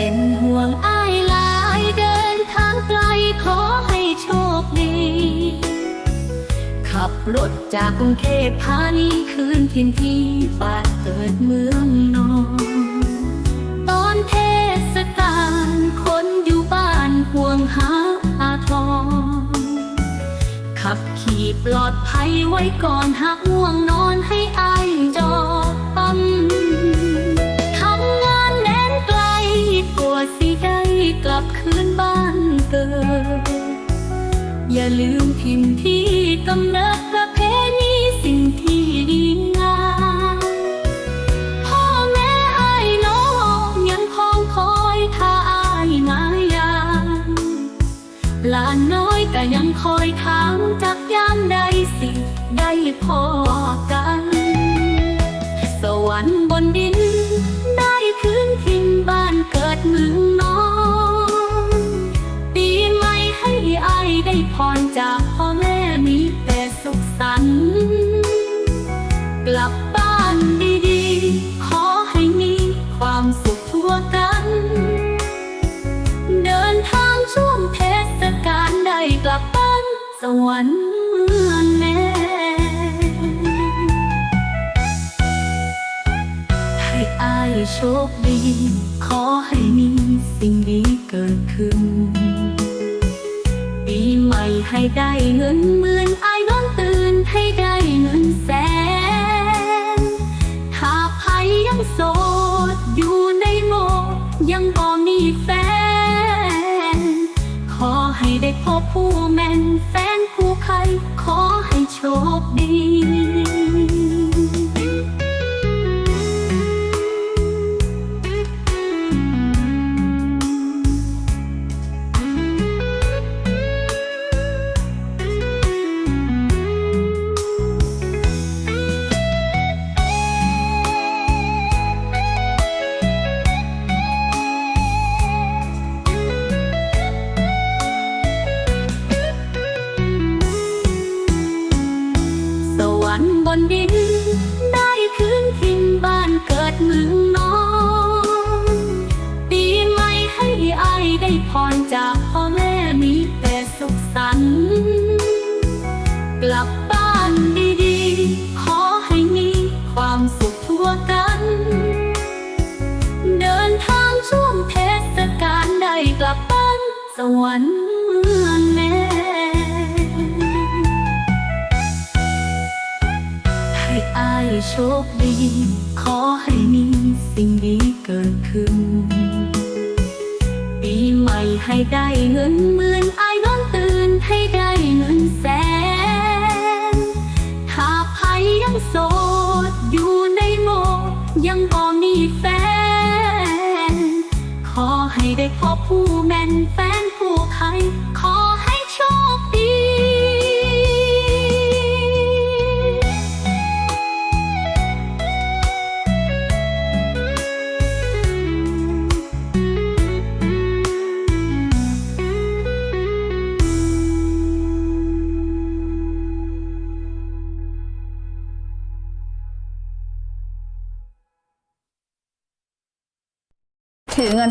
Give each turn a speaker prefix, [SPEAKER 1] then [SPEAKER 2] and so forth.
[SPEAKER 1] เป็นห่วงอ้ายหลายเดินทางไกลขอให้โชคดี ขับรถจากกรุงเทพพานีคืนถิ่นที่บ้านเกิดเมืองนอนตอนเทศกาลคนอยู่บ้านห่วงหาอาทรขับขี่ปลอดภัยไว้ก่อนหากง่วงนอนให้อายจอปั๊ม ถิ่นที่กำเนิดประเพณีสิ่งที่ดีงามพ่อแม่ไอ้น้องยังคองคอยท่าอายมายามหลานน้อยก็ยังคอยถามจากยามใดสิได้พอกัน สวรรค์บนดิน สวรรค์เมือแม่ให้อายโชคดี ขอให้มีสิ่งดีเกิดขึ้น ปีใหม่ให้ได้เงินหมื่นอายนอนตื่นให้ได้เงินแสน ถ้าใครยังโสด อยู่ในโหมดยังบ่มีแฟน ได้พบผู้แม่นแฟนผู้ใครขอให้ สวรรค์บนดิน ได้คืนถิ่นบ้านเกิดเมืองนอนปีใหม่ให้อายได้พรจากพ่อแม่มีแต่สุขสันต์กลับบ้านดีๆ ขอให้มีความสุขทั่วกัน เดินทางช่วงเทศกาลได้กลับบ้านสวรรค์ โชคดี ขอให้มีสิ่งดีเกิดขึ้น ปีใหม่ให้ได้เงินหมื่นไอายนอนตื่นให้ได้เงินแสน ถ้าใครยังโสด อยู่ในโมยังบ่มีแฟน ขอให้ได้พบผู้แม่นแฟนผู้ใครขอ
[SPEAKER 2] ถือเงิน